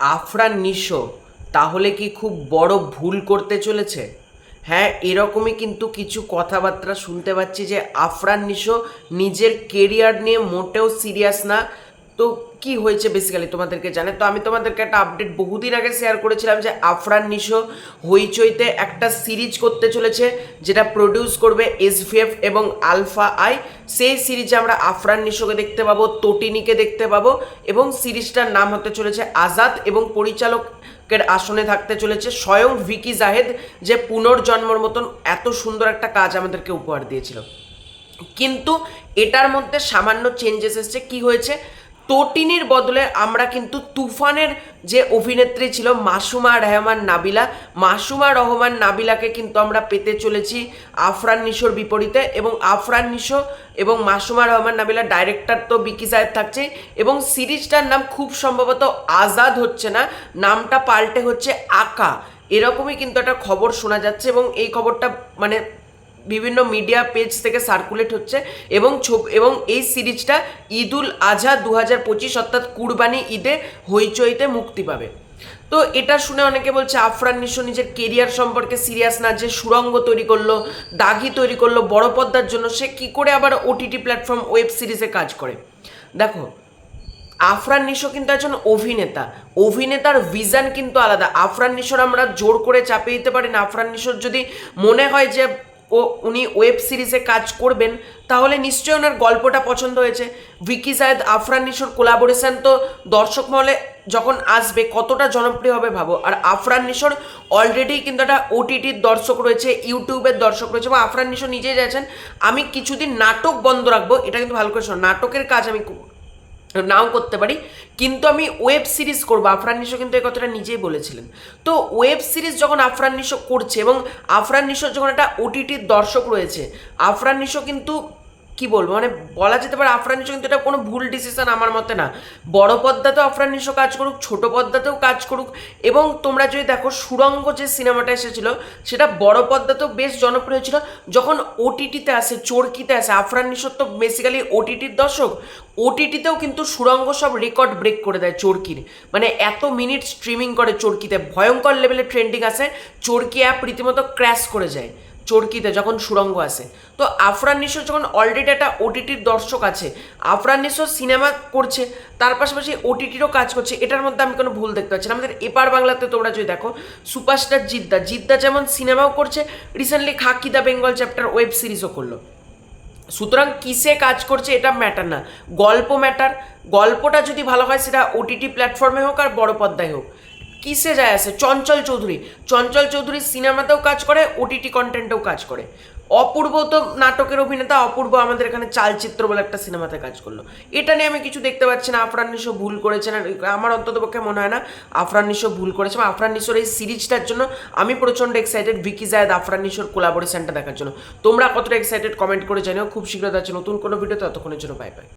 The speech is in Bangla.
আফরান নিশো, তাহলে কি খুব বড় ভুল করতে চলেছে? হ্যাঁ এরকমই কিন্তু কিছু কথাবার্তা শুনতে পাচ্ছি যে আফরান নিশো নিজের কেরিয়ার নিয়ে মোটেও সিরিয়াস না। তো কি হয়েছে বেসিক্যালি তোমাদেরকে জানে? তো আমি তোমাদেরকে একটা আপডেট বহুদিন আগে শেয়ার করেছিলাম যে আফরান নিশো হইচইতে একটা সিরিজ করতে চলেছে, যেটা প্রডিউস করবে এসভিএফ এবং আলফা আই সেই সিরিজে আমরা আফরান নিশোকে দেখতে পাবো তটিনীকে দেখতে পাবো এবং সিরিজটার নাম হতে চলেছে আজাদ এবং পরিচালকের আসনে থাকতে চলেছে স্বয়ং ভিকি জাহেদ, যে পুনর্জন্মর মতন এত সুন্দর একটা কাজ আমাদেরকে উপহার দিয়েছিল। কিন্তু এটার মধ্যে সামান্য চেঞ্জেস এসছে, কি হয়েছে? তটিনীর বদলে আমরা কিন্তু তুফানের যে অভিনেত্রী ছিল মাসুমা রহমান নাবিলা, মাসুমা রহমান নাবিলাকে কিন্তু আমরা পেতে চলেছি আফরান নিশোর বিপরীতে এবং আফরান নিশো এবং মাসুমা রহমান নাবিলা ডাইরেক্টর তো বিকি সাহেব থাকছে এবং সিরিজটার নাম খুব সম্ভবত আজাদ হচ্ছে না, নামটা পাল্টে হচ্ছে আকা। এরকমই কিন্তু একটা খবর শোনা যাচ্ছে এবং এই খবরটা মানে বিভিন্ন মিডিয়া পেজ থেকে সার্কুলেট হচ্ছে এবং এবং এই সিরিজটা ঈদুল আজহা দু হাজার পঁচিশ অর্থাৎ কুরবানি ঈদে হইচইতে মুক্তি পাবে। তো এটা শুনে অনেকে বলছে, আফরান নিশো নিজের কেরিয়ার সম্পর্কে সিরিয়াস না, যে সুরঙ্গ তৈরি করল, দাগি তৈরি করল, বড় পর্দার জন্য সে কি করে আবার ওটিটি প্ল্যাটফর্ম ওয়েব সিরিজে কাজ করে? দেখো, আফরান নিশো কিন্তু একজন অভিনেতা। অভিনেতার ভিজন কিন্তু আলাদা। আফরান নিশোর আমরা জোর করে চাপিয়ে দিতে পারি না। আফরান নিশোর যদি মনে হয় যে ও উনি ওয়েব সিরিজে কাজ করবেন, তাহলে নিশ্চয়ই ওনার গল্পটা পছন্দ হয়েছে। ভিকি জায়েদ, আফরান নিশোর কোলাবোরেশন তো দর্শক মহলে যখন আসবে, কতটা জনপ্রিয় হবে ভাবো। আর আফরান নিশোর অলরেডি কিন্তু একটা ওটিটির দর্শক রয়েছে ইউটিউবের দর্শক রয়েছে বা আফরান নিশো নিজেই যাচ্ছেন আমি কিছুদিন নাটক বন্ধ রাখব, এটা কিন্তু ভালো করে শোনো। নাটকের কাজ আমি। নাও করতে পারি। কিন্তু আমি ওয়েব সিরিজ করব। আফরান নিশো কিন্তু এই কথাটা নিজেই বলেছিলেন। তো ওয়েব সিরিজ যখন আফরান নিশো করছে এবং আফরান নিশোর যখন একটা ওটিটির দর্শক রয়েছে, আফরান নিশো কিন্তু কি বলব? মানে বলা যেতে পারে আফরান নিশো কিন্তু এটা কোনো ভুল ডিসিশন আমার মতে না। বড় পদ্মাতেও আফরান নিশো কাজ করুক, ছোট পদ্মাতেও কাজ করুক এবং তোমরা যদি দেখো সুরঙ্গ যে সিনেমাটা এসেছিল, সেটা বড় পদ্মাতেও বেশ জনপ্রিয় ছিল যখন ওটিটিতে আসে, চোরকিতে আসে, আফরান নিশোর তো বেসিক্যালি ওটিটির দর্শক ওটিটিতেও কিন্তু সুরঙ্গ সব রেকর্ড ব্রেক করে দেয় চোরকির। মানে এত মিনিট স্ট্রিমিং করে চোরকিতে। ভয়ঙ্কর লেভেলে ট্রেন্ডিং আসে, চোরকি অ্যাপ রীতিমতো ক্র্যাশ করে যায়। চরকিতে যখন সুরঙ্গ আসে। তো আফরান নিশোর যখন অলরেডি একটা ওটিটির দর্শক আছে, আফরান নিশো সিনেমা করছে, তার পাশাপাশি ওটিটিরও কাজ করছে, এটার মধ্যে আমি কোনো ভুল দেখতে পাচ্ছি না। আমাদের এপার বাংলাতে তোমরা যদি দেখো, সুপারস্টার জিদ্দা জিদ্দা যেমন সিনেমাও করছে recently Khakee the Bengal chapter web সিরিজও করল। সুতরাং কিসে কাজ করছে এটা ম্যাটার না। গল্প ম্যাটার গল্পটা যদি ভালো হয় সেটা ওটিটি প্ল্যাটফর্মে হোক আর বড় পর্দায় হোক। কিসে যায় আসে চঞ্চল চৌধুরী। চঞ্চল চৌধুরী সিনেমাতেও কাজ করে ওটিটি কন্টেন্টেও কাজ করে। অপূর্ব তো নাটকের অভিনেতা, অপূর্ব আমাদের এখানে চালচিত্র বলে একটা সিনেমাতে কাজ করল। এটা নিয়ে আমি কিছু দেখতে পাচ্ছি না। আফরান নিশো ভুল করেছেন। আমার অন্তত পক্ষে মনে হয় না আফরান নিশো ভুল করেছে। আফরান নিশোর এই সিরিজটার জন্য আমি প্রচণ্ড এক্সাইটেড ভিকি জায়দ, আফরান নিশোর কোলাবোরেশনটা দেখার জন্য। তোমরা কতটা এক্সাইটেড কমেন্ট করে জানিও। খুব শীঘ্র যাচ্ছে নতুন কোনো ভিডিও ততক্ষণের জন্য বাই বাই